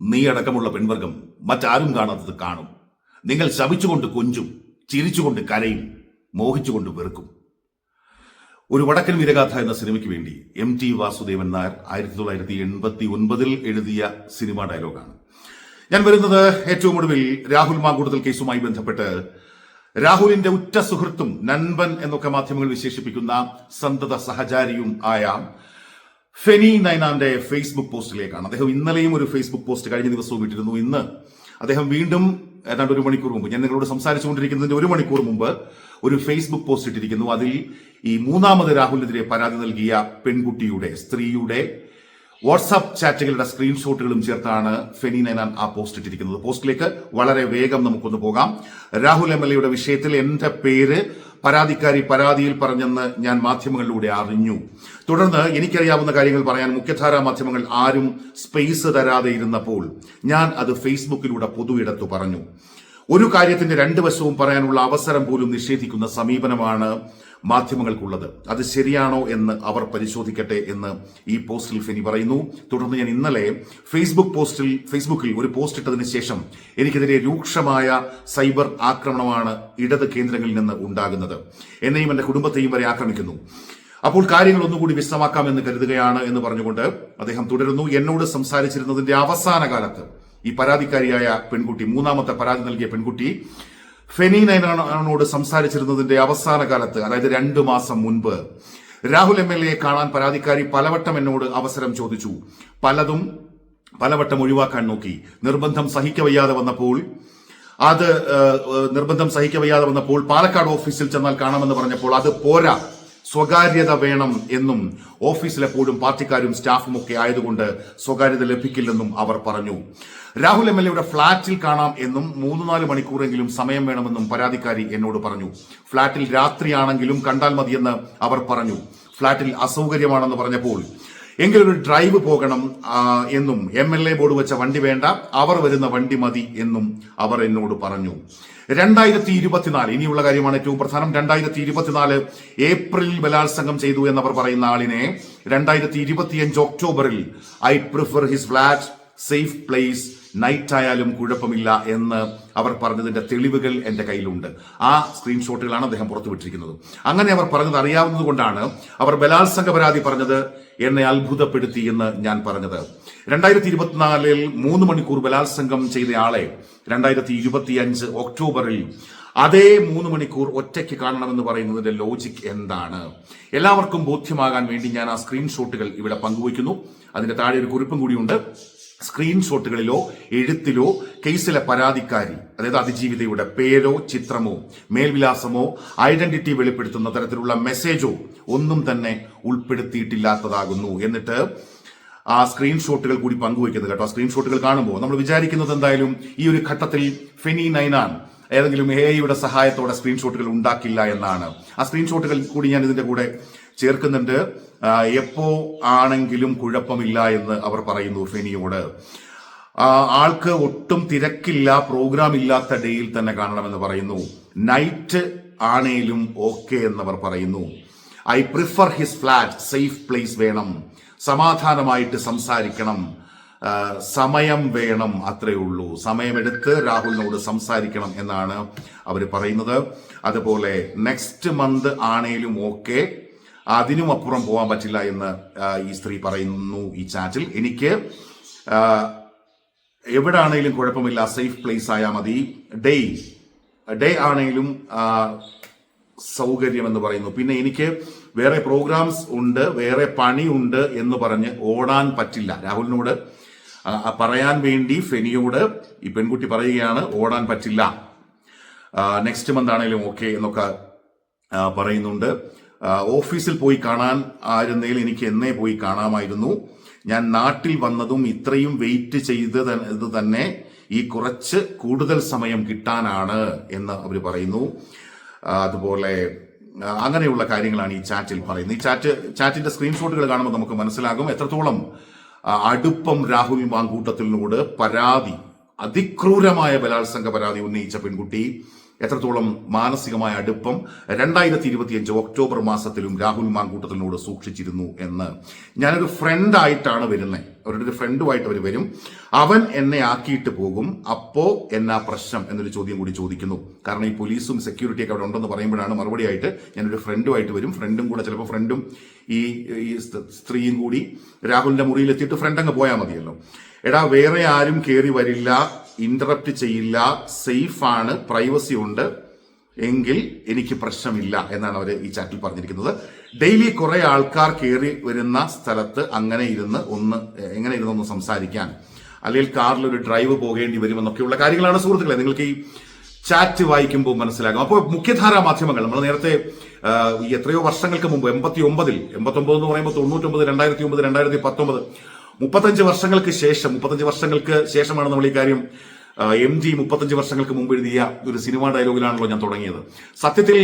നീ അടക്കമുള്ള പെൺവർഗം മറ്റാരും കാണാത്തത് കാണും. നിങ്ങൾ ശപിച്ചുകൊണ്ട് കൊഞ്ചും ചിരിച്ചുകൊണ്ട് കരയും മോഹിച്ചുകൊണ്ട് വെറുക്കും. ഒരു വടക്കൻ വീരഗാഥ എന്ന സിനിമയ്ക്ക് വേണ്ടി എം ടി വാസുദേവൻ നായർ ആയിരത്തി തൊള്ളായിരത്തി എൺപത്തി ഒൻപതിൽ എഴുതിയ സിനിമാ ഡയലോഗാണ്. ഞാൻ വരുന്നത് ഏറ്റവും ഒടുവിൽ രാഹുൽ മാങ്കൂടുതൽ കേസുമായി ബന്ധപ്പെട്ട് രാഹുലിന്റെ ഉറ്റ സുഹൃത്തും നൻപൻ എന്നൊക്കെ മാധ്യമങ്ങൾ വിശേഷിപ്പിക്കുന്ന സന്തത സഹചാരിയും ആയ ഫെനി നൈനാന്റെ ഫേസ്ബുക്ക് പോസ്റ്റിലേക്കാണ്. അദ്ദേഹം ഇന്നലെയും ഒരു ഫേസ്ബുക്ക് പോസ്റ്റ് കഴിഞ്ഞ ദിവസവും ഇട്ടിരുന്നു. ഇന്ന് അദ്ദേഹം വീണ്ടും ഏതാണ്ട് ഒരു മണിക്കൂർ മുമ്പ് ഞാൻ നിങ്ങളോട് സംസാരിച്ചുകൊണ്ടിരിക്കുന്നതിന്റെ ഒരു മണിക്കൂർ മുമ്പ് ഒരു ഫേസ്ബുക്ക് പോസ്റ്റ് ഇട്ടിരിക്കുന്നു. അതിൽ ഈ മൂന്നാമത് രാഹുലിനെതിരെ പരാതി നൽകിയ പെൺകുട്ടിയുടെ സ്ത്രീയുടെ വാട്സാപ്പ് ചാറ്റുകളുടെ സ്ക്രീൻഷോട്ടുകളും ചേർത്താണ് ഫെനി നൈനാൻ ആ പോസ്റ്റ് ഇട്ടിരിക്കുന്നത്. പോസ്റ്റിലേക്ക് വളരെ വേഗം നമുക്കൊന്ന് പോകാം. രാഹുൽ എം എൽ എയുടെ വിഷയത്തിൽ എന്റെ പേര് പരാതിക്കാരി പരാതിയിൽ പറഞ്ഞെന്ന് ഞാൻ മാധ്യമങ്ങളിലൂടെ അറിഞ്ഞു. തുടർന്ന് എനിക്കറിയാവുന്ന കാര്യങ്ങൾ പറയാൻ മുഖ്യധാരാ മാധ്യമങ്ങൾ ആരും സ്പേസ് തരാതെ ഇരുന്നപ്പോൾ ഞാൻ അത് ഫേസ്ബുക്കിലൂടെ പൊതു ഇടത്തു പറഞ്ഞു. ഒരു കാര്യത്തിന്റെ രണ്ട് വശവും പറയാനുള്ള അവസരം പോലും നിഷേധിക്കുന്ന സമീപനമാണ് മാധ്യമങ്ങൾക്കുള്ളത്. അത് ശരിയാണോ എന്ന് അവർ പരിശോധിക്കട്ടെ എന്ന് ഈ പോസ്റ്റിൽ ഫെനി പറയുന്നു. തുടർന്ന് ഞാൻ ഇന്നലെ ഫേസ്ബുക്ക് പോസ്റ്റിൽ ഫേസ്ബുക്കിൽ ഒരു പോസ്റ്റ് ഇട്ടതിന് ശേഷം എനിക്കെതിരെ രൂക്ഷമായ സൈബർ ആക്രമണമാണ് ഇടത് കേന്ദ്രങ്ങളിൽ നിന്ന് ഉണ്ടാകുന്നത്. എന്നെയും എന്റെ കുടുംബത്തെയും വരെ ആക്രമിക്കുന്നു. അപ്പോൾ കാര്യങ്ങൾ ഒന്നുകൂടി വിശദമാക്കാമെന്ന് കരുതുകയാണ് എന്ന് പറഞ്ഞുകൊണ്ട് അദ്ദേഹം തുടരുന്നു. എന്നോട് സംസാരിച്ചിരുന്നതിന്റെ അവസാന കാലത്ത് ഈ പരാതിക്കാരിയായ പെൺകുട്ടി മൂന്നാമത്തെ പരാതി നൽകിയ പെൺകുട്ടി ഫെനി നൈനാനോട് സംസാരിച്ചിരുന്നതിന്റെ അവസാന കാലത്ത് അതായത് രണ്ടു മാസം മുൻപ് രാഹുൽ എം എൽ എയെ കാണാൻ പരാതിക്കാരി പലവട്ടം എന്നോട് അവസരം ചോദിച്ചു. പലതും പലവട്ടം ഒഴിവാക്കാൻ നോക്കി. നിർബന്ധം സഹിക്കവയ്യാതെ വന്നപ്പോൾ അത് നിർബന്ധം സഹിക്കവയ്യാതെ വന്നപ്പോൾ പാലക്കാട് ഓഫീസിൽ ചെന്നാൽ കാണാമെന്ന് പറഞ്ഞപ്പോൾ അത് പോരാ. സ്വകാര്യത വേണം എന്നും ഓഫീസിലെപ്പോഴും പാർട്ടിക്കാരും സ്റ്റാഫും ഒക്കെ ആയതുകൊണ്ട് സ്വകാര്യത ലഭിക്കില്ലെന്നും അവർ പറഞ്ഞു. രാഹുൽ എം എൽ എയുടെ ഫ്ളാറ്റിൽ കാണാം എന്നും മൂന്ന് നാല് മണിക്കൂറെങ്കിലും സമയം വേണമെന്നും പരാതിക്കാരി എന്നോട് പറഞ്ഞു. ഫ്ളാറ്റിൽ രാത്രിയാണെങ്കിലും കണ്ടാൽ മതിയെന്ന് അവർ പറഞ്ഞു. ഫ്ളാറ്റിൽ അസൗകര്യമാണെന്ന് പറഞ്ഞപ്പോൾ എങ്കിലൊരു ഡ്രൈവ് പോകണം എന്നും എം എൽ എ ബോർഡ് വെച്ച വണ്ടി വേണ്ട അവർ വരുന്ന വണ്ടി മതി എന്നും അവർ എന്നോട് പറഞ്ഞു. രണ്ടായിരത്തി ഇരുപത്തിനാല് ഇനിയുള്ള കാര്യമാണ് ഏറ്റവും പ്രധാനം. രണ്ടായിരത്തി ഇരുപത്തിനാല് ഏപ്രിലിൽ ബലാത്സംഗം ചെയ്തു എന്നവർ പറയുന്ന ആളിനെ രണ്ടായിരത്തി ഇരുപത്തിയഞ്ച് ഒക്ടോബറിൽ I prefer his flat safe place night ആയാലും കുഴപ്പമില്ല എന്ന് അവർ പറഞ്ഞതിന്റെ തെളിവുകൾ എന്റെ കയ്യിലുണ്ട്. ആ സ്ക്രീൻഷോട്ടുകളാണ് അദ്ദേഹം പുറത്തുവിട്ടിരിക്കുന്നത് അങ്ങനെ അവർ പറഞ്ഞത് അറിയാവുന്നത് കൊണ്ടാണ് അവർ ബലാത്സംഗ പരാതി പറഞ്ഞത് എന്നെ അത്ഭുതപ്പെടുത്തി എന്ന് ഞാൻ പറഞ്ഞത്. രണ്ടായിരത്തി ഇരുപത്തിനാലിൽ മൂന്ന് മണിക്കൂർ ബലാത്സംഗം ചെയ്തയാളെ രണ്ടായിരത്തി ഇരുപത്തിയഞ്ച് ഒക്ടോബറിൽ അതേ മൂന്ന് മണിക്കൂർ ഒറ്റയ്ക്ക് കാണണമെന്ന് പറയുന്നതിന്റെ ലോജിക് എന്താണ്? എല്ലാവർക്കും ബോധ്യമാകാൻ വേണ്ടി ഞാൻ ആ സ്ക്രീൻഷോട്ടുകൾ ഇവിടെ പങ്കുവയ്ക്കുന്നു. അതിന്റെ താഴെ ഒരു കുറിപ്പും കൂടിയുണ്ട്. സ്ക്രീൻഷോട്ടുകളിലോ എഴുത്തിലോ കേസിലെ പരാതിക്കാരി അതായത് അതിജീവിതയുടെ പേരോ ചിത്രമോ മേൽവിലാസമോ ഐഡന്റിറ്റി വെളിപ്പെടുത്തുന്ന തരത്തിലുള്ള മെസ്സേജോ ഒന്നും തന്നെ ഉൾപ്പെടുത്തിയിട്ടില്ലാത്തതാകുന്നു. എന്നിട്ട് ആ സ്ക്രീൻഷോട്ടുകൾ കൂടി പങ്കുവയ്ക്കുന്നത് കേട്ടോ. സ്ക്രീൻഷോട്ടുകൾ കാണുമ്പോൾ നമ്മൾ വിചാരിക്കുന്നത് എന്തായാലും ഈ ഒരു ഘട്ടത്തിൽ ഫെനി നൈനാൻ ഏതെങ്കിലും എ ഐയുടെ സഹായത്തോടെ സ്ക്രീൻഷോട്ടുകൾ ഉണ്ടാക്കില്ല എന്നാണ്. ആ സ്ക്രീൻഷോട്ടുകൾ കൂടി ഞാൻ ഇതിന്റെ കൂടെ ചേർക്കുന്നുണ്ട്. എപ്പോ ആണെങ്കിലും കുഴപ്പമില്ല എന്ന് അവർ പറയുന്നു ഫെനിയോട്. ആൾക്ക് ഒട്ടും തിരക്കില്ല പ്രോഗ്രാം ഇല്ലാത്ത ഡേയിൽ തന്നെ കാണണമെന്ന് പറയുന്നു. നൈറ്റ് ആണേലും ഓക്കെ എന്നവർ പറയുന്നു. I prefer his flat safe place വേണം. സമാധാനമായിട്ട് സംസാരിക്കണം. സമയം വേണം അത്രേ ഉള്ളൂ. സമയമെടുത്ത് രാഹുലിനോട് സംസാരിക്കണം എന്നാണ് അവർ പറയുന്നത്. അതുപോലെ നെക്സ്റ്റ് മന്ത് ആണേലും ഓക്കെ അതിനും അപ്പുറം പോകാൻ പറ്റില്ല എന്ന് ഈ സ്ത്രീ പറയുന്നു ഈ ചാറ്റിൽ. എനിക്ക് എവിടാണെങ്കിലും കുഴപ്പമില്ല സേഫ് പ്ലേസ് ആയാൽ മതി. ഡേ ഡേ ആണെങ്കിലും സൗകര്യം എന്ന് പറയുന്നു. പിന്നെ എനിക്ക് വേറെ പ്രോഗ്രാംസ് ഉണ്ട് വേറെ പണിയുണ്ട് എന്ന് പറഞ്ഞ് ഓടാൻ പറ്റില്ല. രാഹുലിനോട് പറയാൻ വേണ്ടി ഫെനിയോട് ഈ പെൺകുട്ടി പറയുകയാണ് ഓടാൻ പറ്റില്ല. നെക്സ്റ്റ് മന്ത് ആണെങ്കിലും ഓക്കെ എന്നൊക്കെ പറയുന്നുണ്ട്. ഓഫീസിൽ പോയി കാണാൻ ആയിരുന്നേൽ എനിക്ക് എന്നേ പോയി കാണാമായിരുന്നു. ഞാൻ നാട്ടിൽ വന്നതും ഇത്രയും വെയിറ്റ് ചെയ്ത് തന്നെ ഈ കുറച്ച് കൂടുതൽ സമയം കിട്ടാനാണ് എന്ന് അവർ പറയുന്നു. അതുപോലെ അങ്ങനെയുള്ള കാര്യങ്ങളാണ് ഈ ചാറ്റിൽ പറയുന്നത്. ഈ ചാറ്റ് ചാറ്റിന്റെ സ്ക്രീൻഷോട്ടുകൾ കാണുമ്പോൾ നമുക്ക് മനസ്സിലാകും എത്രത്തോളം അടുപ്പം രാഹുൽ മാങ്കൂട്ടത്തിനോട് പരാതി അതിക്രൂരമായ ബലാത്സംഗ പരാതി ഉന്നയിച്ച പെൺകുട്ടി. എത്രത്തോളം മാനസികമായ അടുപ്പം രണ്ടായിരത്തി ഇരുപത്തിയഞ്ച് ഒക്ടോബർ മാസത്തിലും രാഹുൽ മാങ്കൂട്ടത്തിനോട് സൂക്ഷിച്ചിരുന്നു എന്ന്. ഞാനൊരു ഫ്രണ്ടായിട്ടാണ് വരുന്നത് അവരുടെ ഒരു ഫ്രണ്ടുമായിട്ട് അവർ വരും. അവൻ എന്നെ ആക്കിയിട്ട് പോകും. അപ്പോ എന്നാ പ്രശ്നം എന്നൊരു ചോദ്യം കൂടി ചോദിക്കുന്നു. കാരണം ഈ പോലീസും സെക്യൂരിറ്റി ഒക്കെ അവിടെ ഉണ്ടെന്ന് പറയുമ്പോഴാണ് മറുപടിയായിട്ട് ഞാനൊരു ഫ്രണ്ടുമായിട്ട് വരും. ഫ്രണ്ടും കൂടെ ചിലപ്പോൾ ഫ്രണ്ടും ഈ ഈ സ്ത്രീയും കൂടി രാഹുലിന്റെ മുറിയിൽ എത്തിയിട്ട് ഫ്രണ്ട് അങ്ങ് പോയാൽ മതിയല്ലോ. എടാ വേറെ ആരും കയറി വരില്ല. ഇന്ററപ്റ്റ് ചെയ്യില്ല സേഫ് ആണ് പ്രൈവസി ഉണ്ട്. എങ്കിൽ എനിക്ക് പ്രശ്നമില്ല എന്നാണ് അവർ ഈ ചാറ്റിൽ പറഞ്ഞിരിക്കുന്നത്. ഡെയിലി കുറെ ആൾക്കാർ കയറി വരുന്ന സ്ഥലത്ത് അങ്ങനെ ഇരുന്ന് ഒന്ന് എങ്ങനെ ഇരുന്ന് ഒന്ന് സംസാരിക്കാൻ. അല്ലെങ്കിൽ കാറിൽ ഒരു ഡ്രൈവ് പോകേണ്ടി വരുമെന്നൊക്കെയുള്ള കാര്യങ്ങളാണ് സുഹൃത്തുക്കളെ നിങ്ങൾക്ക് ഈ ചാറ്റ് വായിക്കുമ്പോൾ മനസ്സിലാകും. അപ്പോൾ മുഖ്യധാരാ മാധ്യമങ്ങൾ നമ്മൾ നേരത്തെ എത്രയോ വർഷങ്ങൾക്ക് മുമ്പ് എൺപത്തി ഒമ്പതിൽ എൺപത്തി ഒമ്പത് എന്ന് പറയുമ്പോൾ തൊണ്ണൂറ്റൊമ്പത് രണ്ടായിരത്തി ഒമ്പത് രണ്ടായിരത്തി പത്തൊമ്പത് മുപ്പത്തഞ്ച് വർഷങ്ങൾക്ക് ശേഷം മുപ്പത്തഞ്ച് വർഷങ്ങൾക്ക് ശേഷമാണ് നമ്മൾ ഈ കാര്യം എം ജി മുപ്പത്തഞ്ച് വർഷങ്ങൾക്ക് മുമ്പ് എഴുതിയ ഒരു സിനിമ ഡയലോഗിലാണല്ലോ ഞാൻ തുടങ്ങിയത്. സത്യത്തിൽ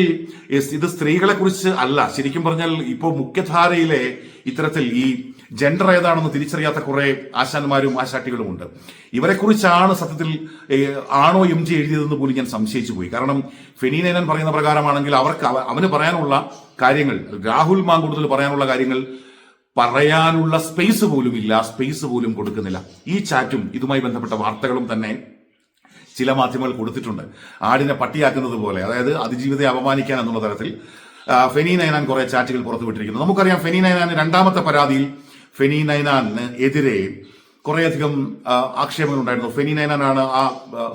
ഇത് സ്ത്രീകളെ കുറിച്ച് അല്ല ശരിക്കും പറഞ്ഞാൽ ഇപ്പോൾ മുഖ്യധാരയിലെ ഇത്തരത്തിൽ ഈ ജെൻഡർ ഏതാണെന്ന് തിരിച്ചറിയാത്ത കുറെ ആശാന്മാരും ആശാട്ടികളും ഉണ്ട്. ഇവരെക്കുറിച്ചാണ് സത്യത്തിൽ ആണോ എം ജി എഴുതിയതെന്ന് പോലും ഞാൻ സംശയിച്ചു പോയി. കാരണം ഫെനീനേനൻ പറയുന്ന പ്രകാരമാണെങ്കിൽ അവർക്ക് അവ- അവന് പറയാനുള്ള കാര്യങ്ങൾ രാഹുൽ മാങ്കൂടുതൽ പറയാനുള്ള കാര്യങ്ങൾ പറയാനുള്ള സ്പേസ് പോലും ഇല്ല സ്പേസ് പോലും കൊടുക്കുന്നില്ല. ഈ ചാറ്റും ഇതുമായി ബന്ധപ്പെട്ട വാർത്തകളും തന്നെ ചില മാധ്യമങ്ങൾ കൊടുത്തിട്ടുണ്ട്. ആടിനെ പട്ടിയാക്കുന്നത് പോലെ അതായത് അതിജീവിതയെ അപമാനിക്കാൻ എന്നുള്ള തരത്തിൽ. ഫെനി നൈനാൻ കുറെ ചാറ്റുകൾ പുറത്തുവിട്ടിരിക്കുന്നു. നമുക്കറിയാം ഫെനി നൈനാൻ രണ്ടാമത്തെ പരാതിയിൽ ഫെനി നൈനാന് എതിരെ കുറേയധികം ആക്ഷേപങ്ങൾ ഉണ്ടായിരുന്നു. ഫെനി നൈനാനാണ് ആ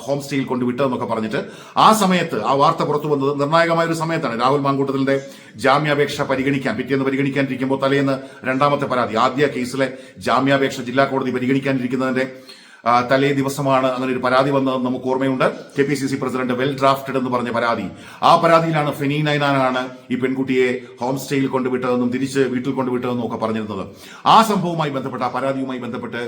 ഹോം സ്റ്റേയിൽ കൊണ്ടുവിട്ടതെന്നൊക്കെ പറഞ്ഞിട്ട് ആ സമയത്ത് ആ വാർത്ത പുറത്തു വന്നത് നിർണായകമായ ഒരു സമയത്താണ്. രാഹുൽ മാങ്കൂട്ടത്തിന്റെ ജാമ്യാപേക്ഷ പരിഗണിക്കാൻ പിറ്റേന്ന് പരിഗണിക്കാനിരിക്കുമ്പോൾ തലേന്ന് രണ്ടാമത്തെ പരാതി ആദ്യ കേസിലെ ജാമ്യാപേക്ഷ ജില്ലാ കോടതി പരിഗണിക്കാനിരിക്കുന്നതിന്റെ തലേ ദിവസമാണ് അങ്ങനെ ഒരു പരാതി വന്നതെന്ന് നമുക്ക് ഓർമ്മയുണ്ട്. K P C C president well drafted എന്ന് പറഞ്ഞ പരാതി. ആ പരാതിയിലാണ് ഫെനി നൈനാനാണ് ഈ പെൺകുട്ടിയെ ഹോം സ്റ്റേയിൽ കൊണ്ടുവിട്ടതെന്നും തിരിച്ച് വീട്ടിൽ കൊണ്ടുവിട്ടതെന്നും ഒക്കെ പറഞ്ഞിരുന്നത്. ആ സംഭവവുമായി ബന്ധപ്പെട്ട് ആ പരാതിയുമായി ബന്ധപ്പെട്ട്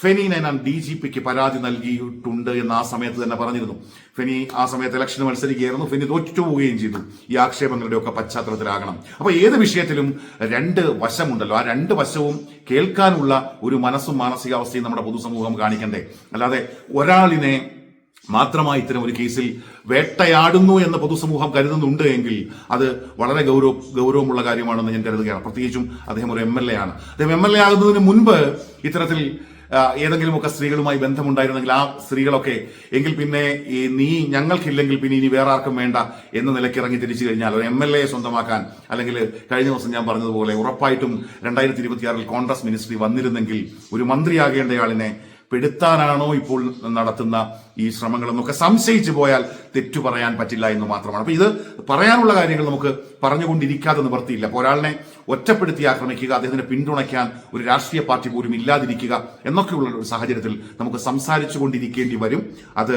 ഫെനി നൈനാൻ ഡി ജി പിക്ക് പരാതി നൽകിയിട്ടുണ്ട് എന്ന് ആ സമയത്ത് തന്നെ പറഞ്ഞിരുന്നു. ഫെനി ആ സമയത്ത് ഇലക്ഷന് മത്സരിക്കുകയായിരുന്നു. ഫെനി തോറ്റു പോവുകയും ചെയ്തു. ഈ ആക്ഷേപങ്ങളുടെ ഒക്കെ പശ്ചാത്തലത്തിലാകണം. അപ്പൊ ഏത് വിഷയത്തിലും രണ്ട് വശമുണ്ടല്ലോ. ആ രണ്ട് വശവും കേൾക്കാനുള്ള ഒരു മനസ്സും മാനസികാവസ്ഥയും നമ്മുടെ പൊതുസമൂഹം കാണിക്കണ്ടേ. അല്ലാതെ ഒരാളിനെ മാത്രമായി ഇത്തരം ഒരു കേസിൽ വേട്ടയാടുന്നു എന്ന് പൊതുസമൂഹം കരുതുന്നുണ്ട് എങ്കിൽ അത് വളരെ ഗൗരവ ഗൗരവമുള്ള കാര്യമാണെന്ന് ഞാൻ കരുതുകയാണ്. പ്രത്യേകിച്ചും അദ്ദേഹം ഒരു എം എൽ എ ആണ്. അദ്ദേഹം എം എൽ എ ആകുന്നതിന് മുൻപ് ഇത്തരത്തിൽ ഏതെങ്കിലുമൊക്കെ സ്ത്രീകളുമായി ബന്ധമുണ്ടായിരുന്നെങ്കിൽ ആ സ്ത്രീകളൊക്കെ എങ്കിൽ പിന്നെ ഈ നീ ഞങ്ങൾക്കില്ലെങ്കിൽ പിന്നെ ഇനി വേറെ ആർക്കും വേണ്ട എന്ന നിലയ്ക്ക് ഇറങ്ങി തിരിച്ചു കഴിഞ്ഞാൽ ഒരു എം എൽ എ സ്വന്തമാക്കാൻ അല്ലെങ്കിൽ കഴിഞ്ഞ ദിവസം ഞാൻ പറഞ്ഞതുപോലെ ഉറപ്പായിട്ടും രണ്ടായിരത്തി ഇരുപത്തിയാറിൽ കോൺഗ്രസ് മിനിസ്ട്രി വന്നിരുന്നെങ്കിൽ ഒരു മന്ത്രിയാകേണ്ടയാളിനെ പെടുത്താനാണോ ഇപ്പോൾ നടത്തുന്ന ഈ ശ്രമങ്ങളെന്നൊക്കെ സംശയിച്ചു പോയാൽ തെറ്റു പറയാൻ പറ്റില്ല എന്ന് മാത്രമാണ്. അപ്പൊ ഇത് പറയാനുള്ള കാര്യങ്ങൾ നമുക്ക് പറഞ്ഞുകൊണ്ടിരിക്കാതെ നിവർത്തിയില്ല. അപ്പോൾ ഒരാളിനെ ഒറ്റപ്പെടുത്തി ആക്രമിക്കുക അദ്ദേഹത്തിനെ പിന്തുണയ്ക്കാൻ ഒരു രാഷ്ട്രീയ പാർട്ടി പോലും ഇല്ലാതിരിക്കുക എന്നൊക്കെയുള്ള ഒരു സാഹചര്യത്തിൽ നമുക്ക് സംസാരിച്ചു കൊണ്ടിരിക്കേണ്ടി വരും. അത്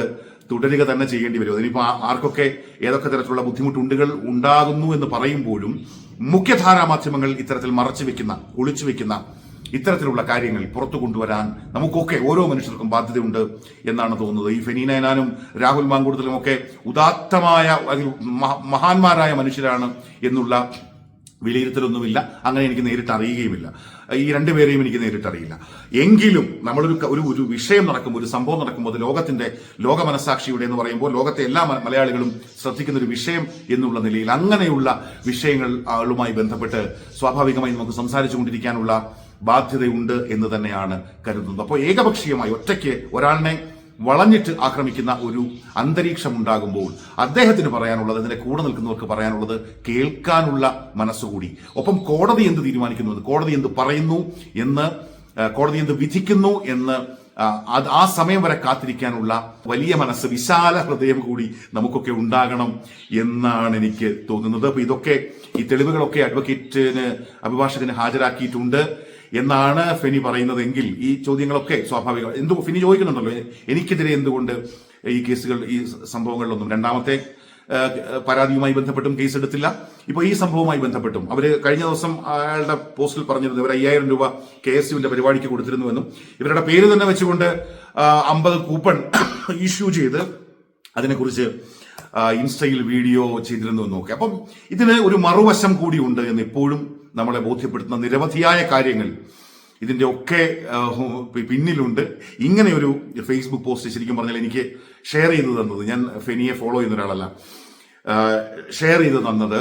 തുടരുക തന്നെ ചെയ്യേണ്ടി വരും. അതിനിപ്പോൾ ആർക്കൊക്കെ ഏതൊക്കെ തരത്തിലുള്ള ബുദ്ധിമുട്ടുണ്ടുകൾ ഉണ്ടാകുന്നു എന്ന് പറയുമ്പോഴും മുഖ്യധാരാ മാധ്യമങ്ങൾ ഇത്തരത്തിൽ മറച്ചു വെക്കുന്ന ഒളിച്ചു വെക്കുന്ന ഇത്തരത്തിലുള്ള കാര്യങ്ങൾ പുറത്തു കൊണ്ടുവരാൻ നമുക്കൊക്കെ ഓരോ മനുഷ്യർക്കും ബാധ്യതയുണ്ട് എന്നാണ് തോന്നുന്നത്. ഈ ഫെനീനയനാനും രാഹുൽ മാങ്കൂടത്തിലും ഒക്കെ ഉദാത്തമായ മഹാന്മാരായ മനുഷ്യരാണ് എന്നുള്ള വിലയിരുത്തലൊന്നുമില്ല. അങ്ങനെ എനിക്ക് നേരിട്ട് അറിയുകയുമില്ല. ഈ രണ്ടുപേരെയും എനിക്ക് നേരിട്ട് അറിയില്ല. എങ്കിലും നമ്മളൊരു ഒരു ഒരു വിഷയം നടക്കുമ്പോൾ ഒരു സംഭവം നടക്കുമ്പോൾ അത് ലോകത്തിന്റെ ലോക മനസാക്ഷിയുടെ എന്ന് പറയുമ്പോൾ ലോകത്തെ എല്ലാ മലയാളികളും ശ്രദ്ധിക്കുന്ന ഒരു വിഷയം എന്നുള്ള നിലയിൽ അങ്ങനെയുള്ള വിഷയങ്ങളുമായി ബന്ധപ്പെട്ട് സ്വാഭാവികമായി നമുക്ക് സംസാരിച്ചു കൊണ്ടിരിക്കാനുള്ള ബാധ്യതയുണ്ട് എന്ന് തന്നെയാണ് കരുതുന്നത്. അപ്പോൾ ഏകപക്ഷീയമായി ഒറ്റയ്ക്ക് ഒരാളിനെ വളഞ്ഞിട്ട് ആക്രമിക്കുന്ന ഒരു അന്തരീക്ഷം ഉണ്ടാകുമ്പോൾ അദ്ദേഹത്തിന് പറയാനുള്ളത് അതിന്റെ കൂടെ നിൽക്കുന്നവർക്ക് പറയാനുള്ളത് കേൾക്കാനുള്ള മനസ്സുകൂടി. ഒപ്പം കോടതി എന്ത് തീരുമാനിക്കുന്നു കോടതി എന്ത് പറയുന്നു എന്ന് കോടതി എന്ത് വിധിക്കുന്നു എന്ന് അത് ആ സമയം വരെ കാത്തിരിക്കാനുള്ള വലിയ മനസ്സ് വിശാല ഹൃദയം കൂടി നമുക്കൊക്കെ ഉണ്ടാകണം എന്നാണ് എനിക്ക് തോന്നുന്നത്. അപ്പോൾ ഇതൊക്കെ ഈ തെളിവുകളൊക്കെ അഡ്വക്കേറ്റിന് അഭിഭാഷകന് ഹാജരാക്കിയിട്ടുണ്ട്. എന്നാണ് ഫെനി പറയുന്നതെങ്കിൽ ഈ ചോദ്യങ്ങളൊക്കെ സ്വാഭാവികം എന്തു ഫെനി ചോദിക്കുന്നുണ്ടല്ലോ? എനിക്കെതിരെ എന്തുകൊണ്ട് ഈ കേസുകൾ ഈ സംഭവങ്ങളിലൊന്നും രണ്ടാമത്തെ പരാതിയുമായി ബന്ധപ്പെട്ടും കേസ് എടുത്തില്ല ഇപ്പോൾ ഈ സംഭവവുമായി ബന്ധപ്പെട്ടും. അവർ കഴിഞ്ഞ ദിവസം അയാളുടെ പോസ്റ്റിൽ പറഞ്ഞിരുന്നു ഇവർ അയ്യായിരം രൂപ കെ എസ് യുവിന്റെ പരിപാടിക്ക് കൊടുത്തിരുന്നുവെന്നും ഇവരുടെ പേര് തന്നെ വെച്ചുകൊണ്ട് അമ്പത് കൂപ്പൺ ഇഷ്യൂ ചെയ്ത് അതിനെക്കുറിച്ച് ഇൻസ്റ്റയിൽ വീഡിയോ ചെയ്തിരുന്നു നോക്കി അപ്പം ഇതിന് ഒരു മറുവശം കൂടിയുണ്ട് എന്ന് ഇപ്പോഴും നമ്മളെ ബോധ്യപ്പെടുത്തുന്ന നിരവധിയായ കാര്യങ്ങൾ ഇതിന്റെ ഒക്കെ പിന്നിലുണ്ട്. ഇങ്ങനെ ഒരു ഫേസ്ബുക്ക് പോസ്റ്റ് ശരിക്കും പറഞ്ഞാൽ എനിക്ക് ഷെയർ ചെയ്തു തന്നത് ഞാൻ ഫെനിയെ ഫോളോ ചെയ്യുന്ന ഒരാളല്ല. ഷെയർ ചെയ്ത് തന്നത്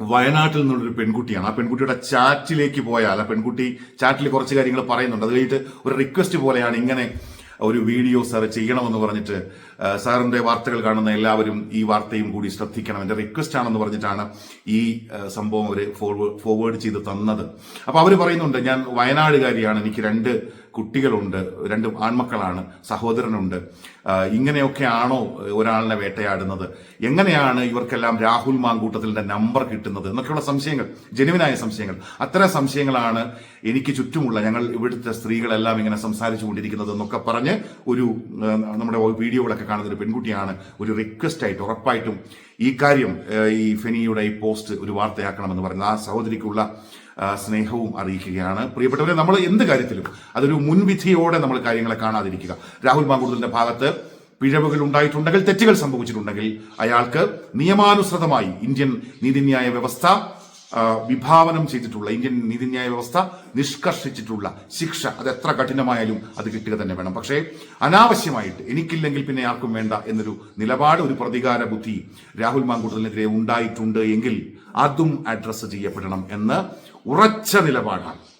വയനാട്ടിൽ നിന്നുള്ളൊരു പെൺകുട്ടിയാണ്. ആ പെൺകുട്ടിയുടെ ചാറ്റിലേക്ക് പോയാൽ ആ പെൺകുട്ടി ചാറ്റിൽ കുറച്ച് കാര്യങ്ങൾ പറയുന്നുണ്ട്. അത് കഴിഞ്ഞിട്ട് ഒരു റിക്വസ്റ്റ് പോലെയാണ് ഇങ്ങനെ ഒരു വീഡിയോ സാർ ചെയ്യണമെന്ന് പറഞ്ഞിട്ട് സാറിന്റെ വാർത്തകൾ കാണുന്ന എല്ലാവരും ഈ വാർത്തയും കൂടി ശ്രദ്ധിക്കണം. എന്റെ റിക്വസ്റ്റ് ആണെന്ന് പറഞ്ഞിട്ടാണ് ഈ സംഭവം അവർ ഫോർവേഡ് ചെയ്ത് തന്നത്. അപ്പോൾ അവർ പറയുന്നുണ്ട് ഞാൻ വയനാടുകാരിയാണ് എനിക്ക് രണ്ട് കുട്ടികളുണ്ട് രണ്ട് ആൺമക്കളാണ് സഹോദരനുണ്ട്. ഇങ്ങനെയൊക്കെയാണോ ഒരാളിനെ വേട്ടയാടുന്നത്? എങ്ങനെയാണ് ഇവർക്കെല്ലാം രാഹുൽ മാങ്കൂട്ടത്തിന്റെ നമ്പർ കിട്ടുന്നത് എന്നൊക്കെയുള്ള സംശയങ്ങൾ ജനുവിനായ സംശയങ്ങൾ. അത്തരം സംശയങ്ങളാണ് എനിക്ക് ചുറ്റുമുള്ള ഞങ്ങൾ ഇവിടുത്തെ സ്ത്രീകളെല്ലാം ഇങ്ങനെ സംസാരിച്ചു കൊണ്ടിരിക്കുന്നത് എന്നൊക്കെ പറഞ്ഞ് ഒരു നമ്മുടെ വീഡിയോകളൊക്കെ കാണുന്ന ഒരു പെൺകുട്ടിയാണ് ഒരു റിക്വസ്റ്റ് ആയിട്ട് ഉറപ്പായിട്ടും ഈ കാര്യം ഈ ഫെനിയുടെ ഈ പോസ്റ്റ് ഒരു വാർത്തയാക്കണമെന്ന് പറയുന്നത് ആ സഹോദരിക്കുള്ള സ്നേഹവും അറിയിക്കുകയാണ്. പ്രിയപ്പെട്ടവരെ നമ്മൾ എന്ത് കാര്യത്തിലും അതൊരു മുൻവിധിയോടെ നമ്മൾ കാര്യങ്ങളെ കാണാതിരിക്കുക. രാഹുൽ മാങ്കൂട്ടലിന്റെ ഭാഗത്ത് പിഴവുകൾ ഉണ്ടായിട്ടുണ്ടെങ്കിൽ തെറ്റുകൾ സംഭവിച്ചിട്ടുണ്ടെങ്കിൽ അയാൾക്ക് നിയമാനുസൃതമായി ഇന്ത്യൻ നീതിന്യായ വ്യവസ്ഥ വിഭാവനം ചെയ്തിട്ടുള്ള ഇന്ത്യൻ നീതിന്യായ വ്യവസ്ഥ നിഷ്കർഷിച്ചിട്ടുള്ള ശിക്ഷ അത് എത്ര കഠിനമായാലും അത് കിട്ടുക തന്നെ വേണം. പക്ഷേ അനാവശ്യമായിട്ട് എനിക്കില്ലെങ്കിൽ പിന്നെ ആർക്കും വേണ്ട എന്നൊരു നിലപാട് ഒരു പ്രതികാര ബുദ്ധി രാഹുൽ മാങ്കൂട്ടലിനെതിരെ ഉണ്ടായിട്ടുണ്ട് എങ്കിൽ അതും അഡ്രസ്സ് ചെയ്യപ്പെടണം എന്ന് ഉറച്ച നിലപാടാണ്.